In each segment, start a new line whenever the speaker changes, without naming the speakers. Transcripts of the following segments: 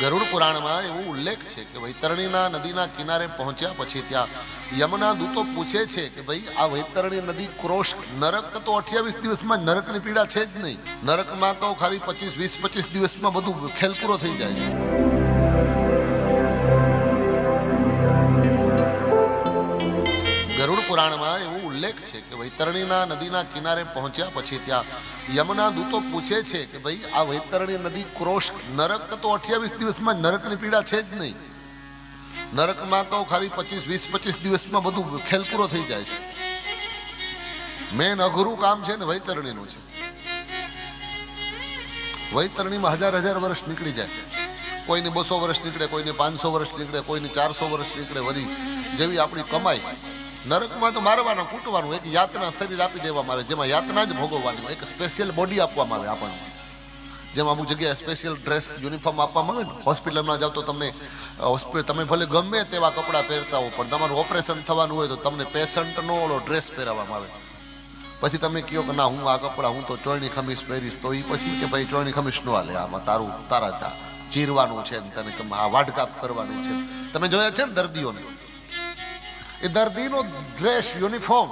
ગરુડ પુરાણમાં એવો ઉલ્લેખ છે કે વૈતરણીના નદીના કિનારે પહોંચ્યા પછી ત્યાં યમના દૂતો પૂછે છે કે ભાઈ, આ વૈતરણી નદી ક્રોશ નરક તો અઠ્યાવીસ દિવસમાં નરકની પીડા છે જ નહીં. નરકમાં તો ખાલી પચીસ, વીસ, પચીસ દિવસમાં બધું ખેલ થઈ જાય છે. ગરુડ પુરાણમાં એવો ઉલ્લેખ છે કે વૈતરણીના નદીના કિનારે પહોંચ્યા પછી ત્યાં યમના દૂતો પૂછે છે કે ભાઈ, આ વૈતરણી નદી ક્રોશ નરક તો અઠ્યાવીસ દિવસમાં નરકની પીડા છે જ નહીં. નરકમાં તો ખાલી પચીસ, વીસ, પચીસ દિવસમાં બધું ખેલ પૂરો થઈ જાય છે. મેન અઘરું કામ છે ને વૈતરણીનું છે. વૈતરણીમાં હજાર હજાર વર્ષ નીકળી જાય. કોઈને બસો વર્ષ નીકળે, કોઈને પાંચસો વર્ષ નીકળે, કોઈને ચારસો વર્ષ નીકળે વળી જેવી આપણી કમાઈ. નરકમાં તો મારવાના, કૂટવાનું, એક યાતના શરીર આપી દેવામાં આવે જેમાં યાતના જ ભોગવવાની હોય, એક સ્પેશિયલ બોડી આપવામાં આવે આપણને. જેમાં અમુક જગ્યાએ સ્પેશિયલ ડ્રેસ યુનિફોર્મ આપવામાં આવે ને હોસ્પિટલમાં જાઓ તો તમને હોસ્પિટલ તમે ભલે ગમે તેવા કપડાં પહેરતા હો, પણ તમારું ઓપરેશન થવાનું હોય તો તમને પેશન્ટનો ઓલો ડ્રેસ પહેરાવવામાં આવે. પછી તમે કહો કે ના, હું આ કપડાં, હું તો ચોળણી ખમીસ પહેરીશ, તો એ પછી કે ભાઈ ચોળણી ખમીસ નો હાલે, આમાં તારું, તારા ચીરવાનું છે તને આ વાટકાપ કરવાની છે. તમે જોયા છે ને દર્દીઓને? એ દર્દીનો ડ્રેસ, યુનિફોર્મ.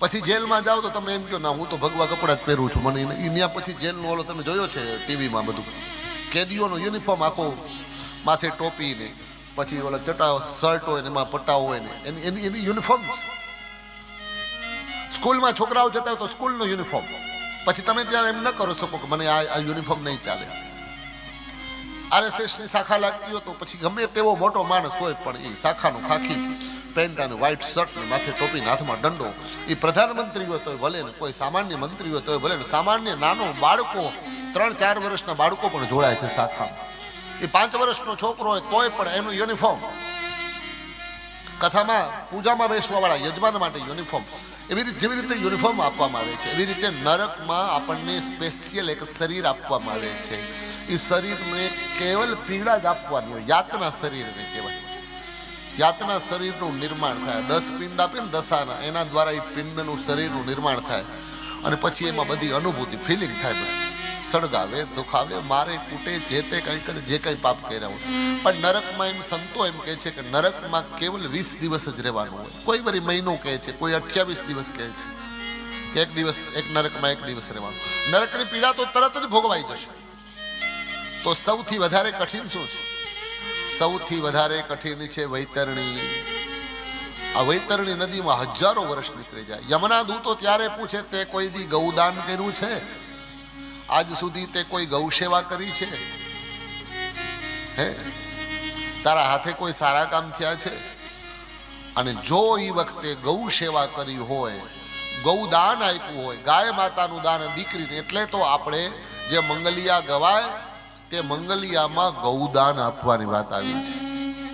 પછી જેલમાં જાઓ તો તમે એમ કહો, ના, હું તો ભગવા કપડાં જ પહેરું છું. મને ત્યાં પછી જેલનો ઓલો તમે જોયો છે ટીવીમાં બધું? કેદીઓનો યુનિફોર્મ આખો માથે ટોપી ને પછી ઓલા ચટા શર્ટ હોય ને એમાં પટ્ટાઓ હોય ને, એની એની એની યુનિફોર્મ સ્કૂલમાં છોકરાઓ જતા હોય તો સ્કૂલનો યુનિફોર્મ. પછી તમે ત્યાં એમ ન કરો શકો કે મને આ યુનિફોર્મ નહીં ચાલે. આરએસએસની શાખા લાગતી હોય તો પછી ગમે તેવો મોટો માણસ હોય પણ એ શાખાનું ખાખી પેન્ટ અને વ્હાઇટ શર્ટ ને માથે ટોપી હાથમાં દંડો એ પ્રધાનમંત્રી હોય તોય ભલે ને, કોઈ સામાન્ય મંત્રી હોય તોય ભલે ને, સામાન્ય નાનો બાળકો ત્રણ ચાર વર્ષના બાળકો પણ જોડાય છે શાખામાં. એ પાંચ વર્ષનો છોકરો હોય તોય પણ એનું યુનિફોર્મ, કથામાં, પૂજામાં બેસવા વાળા યજમાન માટે યુનિફોર્મ એવી રીતે જેવી રીતે યુનિફોર્મ આપવામાં આવે છે. એવી રીતે નરકમાં આપણને સ્પેશિયલ એક શરીર આપવામાં આવે છે. એ શરીરને કેવલ પીડા જ આપવાની હોય. યાતના શરીરને કહેવાય. યાતના શરીરનું નિર્માણ થાય. દસ પિંડ આપે ને દશાના. એના દ્વારા એ પિંડનું શરીરનું નિર્માણ થાય. અને પછી એમાં બધી અનુભૂતિ ફિલિંગ થાય બધી સળગાવે, દુખાવે, મારે કૂટે, જે તે કંઈ કરે, જે કંઈ પાપ કર્યા હોય. પણ નરકમાં એમ સંતો એમ કહે છે કે નરકમાં કેવલ વીસ દિવસ જ રહેવાનું હોય. કોઈ વળી મહિનો કહે છે, કોઈ અઠ્યાવીસ દિવસ કહે છે. કે એક દિવસ, એક નરકમાં એક દિવસ રહેવાનું. નરકની પીડા તો તરત જ ભોગવાઈ જશે. તો સૌથી વધારે કઠિન શું છે? સૌથી વધારે કઠિન છે વૈતરણી. આ વૈતરણી નદીમાં હજારો વર્ષ નીકળી જાય. યમના દૂતો ત્યારે પૂછે, તે કોઈ દી ગૌદાન કર્યું છે? આજ સુધી તે કોઈ ગૌ સેવા કરી છે? હે? તારા હાથે કોઈ સારા કામ થયા છે? અને જો એ વખતે ગૌ સેવા કરી હોય ગૌદાન આપ્યું હોય, ગાય માતાનું દાન દીકરીને, એટલે તો આપણે જે મંગલિયા ગવાય, તે મંગલિયામાં ગૌદાન આપવાની વાત આવી છે.